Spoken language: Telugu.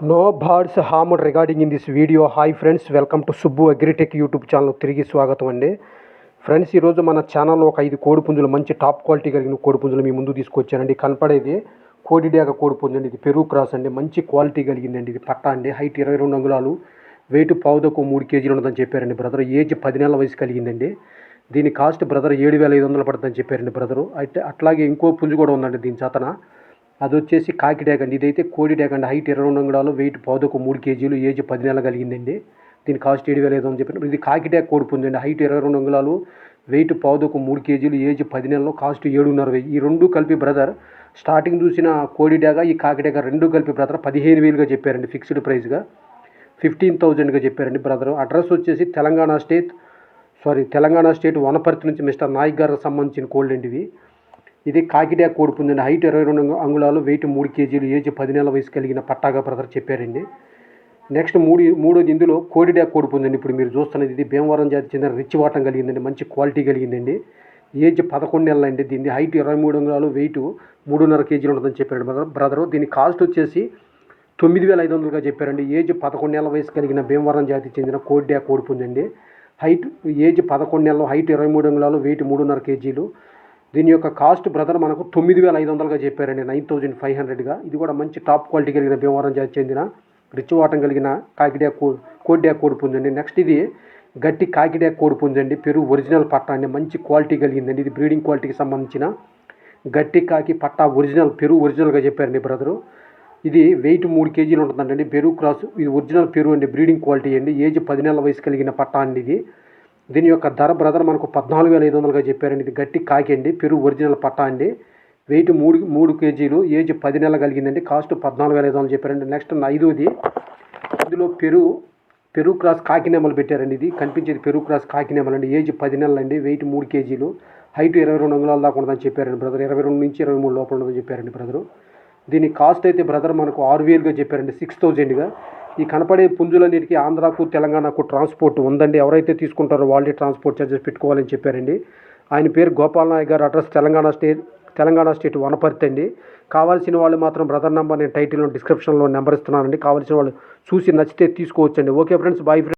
No birds harm regarding in this video hi friends welcome to Subbu agritech YouTube channel తిరిగి స్వాగతం అండి. ఫ్రెండ్స్ ఈరోజు మన ఛానల్లో ఒక ఐదు కోడిపుంజులు మంచి టాప్ క్వాలిటీ కలిగిన కోడిపుంజులు మీ ముందు తీసుకొచ్చానండి. కనపడేది కోడిడ్యాగ కోడిపుంజు అండి ఇది పెరుగు క్రాస్ అండి. మంచి క్వాలిటీ కలిగిందండి. ఇది పట్టా అండి. హైట్ ఇరవై రెండు అంగుళాలు వెయిట్ పావుదకు మూడు కేజీలు ఉన్నదని చెప్పారండి బ్రదర్ ఏజ్ పది నెలల వయసు కలిగిందండి. దీని కాస్ట్ బ్రదర్ ఏడు వేల ఐదు వందలు పడుతుందని చెప్పారండి బ్రదరు అయితే అట్లాగే ఇంకో పుంజు కూడా ఉందండి దీని చేతన. అది వచ్చేసి కాకి డ్యాగ్ అండి ఇదైతే కోడి డ్యాగ్ అండి హైట్ ఇరవై రెండు అంగుళాలు వెయిట్ పావుదకు మూడు కేజీలు ఏజ్ పది నెలలు కలిగిందండి. దీని కాస్ట్ ఏడు వేల ఐదు వందలు చెప్పిన ఇది కాకి డ్యాగ్ కోడి పుంజు హైట్ ఇరవై రెండు అంగుళాలు వెయిట్ పావుదకు మూడు కేజీలు ఏజ్ పది నెలలు కాస్ట్ ఏడున్నర వెయ్యి ఈ రెండు కలిపి బ్రదర్ స్టార్టింగ్ చూసిన కోడి డ్యాగ ఈ కాకి డ్యాగ రెండు కలిపి బ్రదర్ పదిహేను వేలుగా చెప్పారండి ఫిక్స్డ్ ప్రైస్గా. ఫిఫ్టీన్ థౌజండ్గా చెప్పారండి బ్రదర్. అడ్రస్ వచ్చేసి Telangana state sorry Telangana state Wanaparthy నుంచి మిస్టర్ నాయక్ గారికి సంబంధించిన కోల్డ్ అండి ఇవి. ఇది కాకిడా కోడి పుంజండి హైట్ ఇరవై రెండు అంగుళాలు వెయిట్ మూడు కేజీలు ఏజ్ పది నెలల వయసు కలిగిన పట్టాగా బ్రదర్ చెప్పారండి. నెక్స్ట్ మూడు మూడోది ఇందులో కోడిడ్యా కోడి పుంజండి ఇప్పుడు మీరు చూస్తున్నది ఇది. భీమవరం జాతి చెందిన రిచ్ వాటం కలిగిందండి మంచి క్వాలిటీ కలిగిందండి. ఏజ్ పదకొండు నెలలు అండి దీన్ని. హైట్ ఇరవై మూడు అంగుళాలు వెయిట్ మూడున్నర కేజీలు ఉంటుందని చెప్పారండి బ్రదర్ బ్రదరు దీని కాస్ట్ వచ్చేసి తొమ్మిది వేల ఐదు వందలుగా చెప్పారండి. ఏజ్ పదకొండు నెలల వయసు కలిగిన భీమవరం జాతికి చెందిన కోడ్యా కోడి పుంజండి. హైట్ ఏజ్ పదకొండు నెలలు హైట్ ఇరవై మూడు అంగుళాలు వెయిట్ మూడున్నర కేజీలు. దీని యొక్క కాస్ట్ బ్రదర్ మనకు తొమ్మిది వేల ఐదు వందలుగా చెప్పారండి నైన్ థౌజండ్ ఫైవ్ హండ్రెడ్గా. ఇది కూడా మంచి టాప్ క్వాలిటీ కలిగిన భీమవరం జాతి చెందిన రిచ్ వాటం కలిగిన కాకిడ్యా కో కోడ్యా కోడి పుంజండి. నెక్స్ట్ ఇది గట్టి కాకిడ్యా కోడి పుంజండి. పెరుగు ఒరిజినల్ పట్టా అండి. మంచి క్వాలిటీ కలిగిందండి. ఇది బ్రీడింగ్ క్వాలిటీకి సంబంధించిన గట్టి కాకి పట్టా ఒరిజినల్ పెరుగు ఒరిజినల్గా చెప్పారండి బ్రదరు. ఇది వెయిట్ మూడు కేజీలు ఉంటుందండి పెరుగు క్రాస్ ఇది ఒరిజినల్ పెరుగు అండి. బ్రీడింగ్ క్వాలిటీ అండి. ఏజ్ పది నెలల వయసు కలిగిన పట్టా అండి ఇది. దీని యొక్క ధర బ్రదర్ మనకు పద్నాలుగు వేల ఐదు వందలుగా చెప్పారండి. ఇది గట్టి కాకి అండి. పెరుగు ఒరిజినల్ పట్టా అండి. వెయిట్ మూడు మూడు కేజీలు. ఏజ్ పది నెలలు కలిగిందండి. కాస్ట్ పద్నాలుగు వేల ఐదు వందలు చెప్పారండి. నెక్స్ట్ ఐదోది ఇందులో పెరుగు పెరుగు క్రాస్ కాకినేమలు పెట్టారండి ఇది. కనిపించేది పెరుగు క్రాస్ కాకినేమలు అండి ఏజ్ పది నెలలు అండి వెయిట్ మూడు కేజీలు. హైట్ ఇరవై రెండు అంగుళాల దాకా ఉండదని చెప్పారండి బ్రదర్. ఇరవై రెండు నుంచి ఇరవై మూడు లోపల ఉండదని చెప్పారండి బ్రదరు. దీని కాస్ట్ అయితే బ్రదర్ మనకు ఆరు వేలుగా చెప్పారండి. సిక్స్ థౌజండ్గా. ఈ కనపడే పుంజులన్నిటికీ ఆంధ్రాకు తెలంగాణకు ట్రాన్స్పోర్ట్ ఉందండి. ఎవరైతే తీసుకుంటారో వాళ్ళే ట్రాన్స్పోర్ట్ ఛార్జెస్ పెట్టుకోవాలని చెప్పారండి. ఆయన పేరు Gopal Nayak garu address Telangana state Telangana state Wanaparthy అండి. కావాల్సిన వాళ్ళు మాత్రం బ్రదర్ నెంబర్ నేను టైటిల్లో డిస్క్రిప్షన్లో నెంబర్ ఇస్తున్నానండి. కావాల్సిన వాళ్ళు చూసి నచ్చితే తీసుకోవచ్చండి. Okay friends bye friends.